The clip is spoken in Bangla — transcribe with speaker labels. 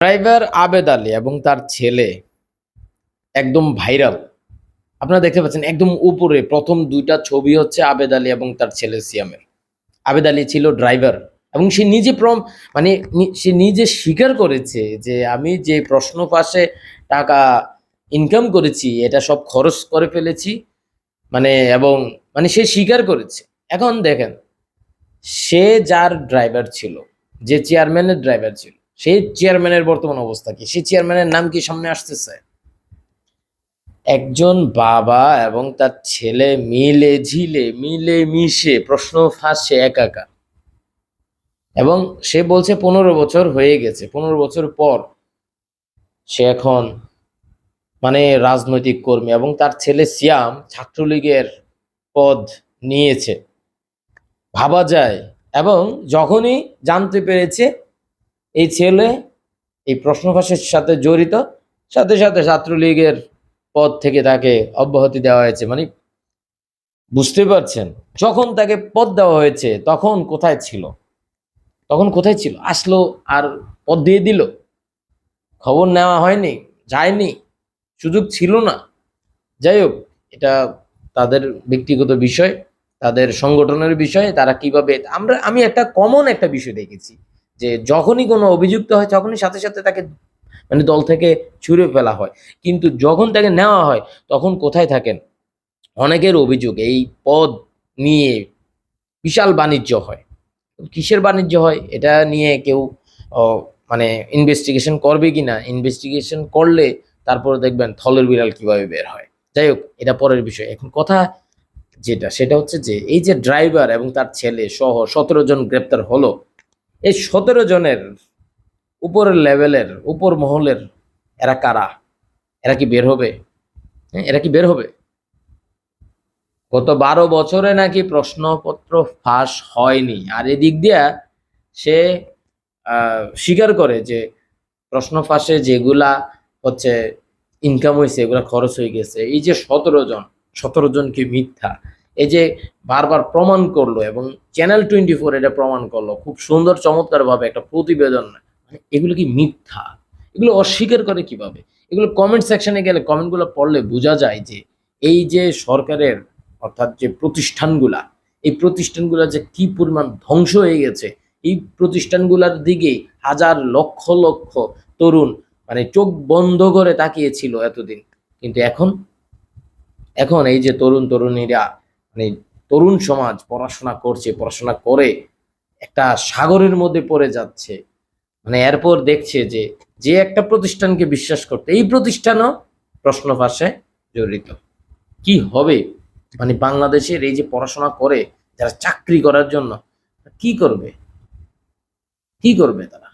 Speaker 1: ড্রাইভার আবেদ আলী এবং তার ছেলে একদম ভাইরাল। আপনারা দেখতে পাচ্ছেন একদম উপরে প্রথম দুইটা ছবি হচ্ছে আবেদ আলী এবং তার ছেলে সিয়ামের। আবেদ আলী ছিল ড্রাইভার এবং সে নিজে প্রম মানে সে নিজে স্বীকার করেছে যে আমি যে প্রশ্ন পাশে টাকা ইনকাম করেছি, এটা সব খরচ করে ফেলেছি মানে এবং মানে সে স্বীকার করেছে। এখন দেখেন, সে যার ড্রাইভার ছিল, যে চেয়ারম্যানের ড্রাইভার ছিল সেই চেয়ারম্যানের বর্তমান অবস্থা কি? সেই চেয়ারম্যানের নাম কি সামনে আসতেছে? একজন বাবা এবং তার ছেলে মিলে ঝিলে, মিলে মিশে, প্রশ্ন ফাঁসে একাকার এবং সে বলছে পনেরো বছর হয়ে গেছে, পনেরো বছর পর সে এখন মানে রাজনৈতিক কর্মী এবং তার ছেলে সিয়াম ছাত্রলীগের পদ নিয়েছে। ভাবা যায়। এবং যখনই জানতে পেরেছে এই ছেলে এই প্রশ্ন ফাঁসের সাথে জড়িত, সাথে সাথে ছাত্রলীগের পদ থেকে তাকে অব্যাহতি দেওয়া হয়েছে। মানে বুঝতে পারছেন, যখন তাকে পদ দেওয়া হয়েছে, তখন কোথায় ছিল? তখন কোথায় ছিল? আসলো আর পদ দিয়ে দিল। খবর নেওয়া হয়নি, যায়নি, সুযোগ ছিল না। যাই হোক, এটা তাদের ব্যক্তিগত বিষয়, তাদের সংগঠনের বিষয়, তারা কীভাবে, আমরা, আমি একটা কমন একটা বিষয় দেখেছি। যে যখনই কোনো অভিযুক্ত হয়, তখনই সাথে সাথে তাকে মানে দল থেকে ছুঁড়ে ফেলা হয়। কিন্তু যখন তাকে নেওয়া হয়, তখন কোথায় থাকেন? অনেকের অভিযোগ, এই পদ নিয়ে বিশাল বাণিজ্য হয়। কিসের বাণিজ্য হয়? এটা নিয়ে কেউ মানে ইনভেস্টিগেশন করবে কি না? ইনভেস্টিগেশন করলে তারপরে দেখবেন থলের বিড়াল কীভাবে বের হয়। যাই হোক, এটা পরের বিষয়। এখন কথা যেটা, সেটা হচ্ছে যে, এই যে ড্রাইভার এবং তার ছেলে সহ সতেরো জন গ্রেপ্তার হলো এই সতেরো জনের উপরের লেভেলের উপর মহলের এরা কারা? এরা কি বের হবে? হ্যাঁ, এরা কি বের হবে? গত বারো বছরে নাকি প্রশ্নপত্র ফাঁস হয়নি। আর এদিক দিয়া সে স্বীকার করে যে প্রশ্ন ফাঁসে যেগুলা হচ্ছে ইনকাম হয়েছে এগুলা খরচ হয়ে গেছে। এই যে সতেরো জন সতেরো জন কি মিথ্যা? এই যে বারবার প্রমাণ করল এবং চ্যানেল টোয়েন্টি ফোর এটা প্রমাণ করল, খুব সুন্দর চমৎকার ভাবে একটা প্রতিবেদন। মানে এগুলো কি মিথ্যা? এগুলো অস্বীকার করে কীভাবে? এগুলো কমেন্ট সেকশনে গেলে কমেন্টগুলো পড়লে বোঝা যায় যে এই যে সরকারের অর্থাৎ যে প্রতিষ্ঠানগুলা, এই প্রতিষ্ঠানগুলা যে কি পরিমাণ ধ্বংস হয়ে গেছে, এই প্রতিষ্ঠানগুলোর দিকে হাজার লক্ষ লক্ষ তরুণ মানে চোখ বন্ধ করে তাকিয়েছিল এতদিন। কিন্তু এখন? এখন এই যে তরুণ, তরুণীরা মানে তরুণ সমাজ পড়াশোনা করছে, পড়াশোনা করে একটা সাগরের মধ্যে পড়ে যাচ্ছে। মানে এরপর দেখছে যে যে একটা প্রতিষ্ঠানকে বিশ্বাস করতে, এই প্রতিষ্ঠানও প্রশ্ন ফাঁসে জড়িত। কি হবে? মানে বাংলাদেশের এই যে পড়াশোনা করে, যারা চাকরি করার জন্য, কি করবে? কি করবে তারা?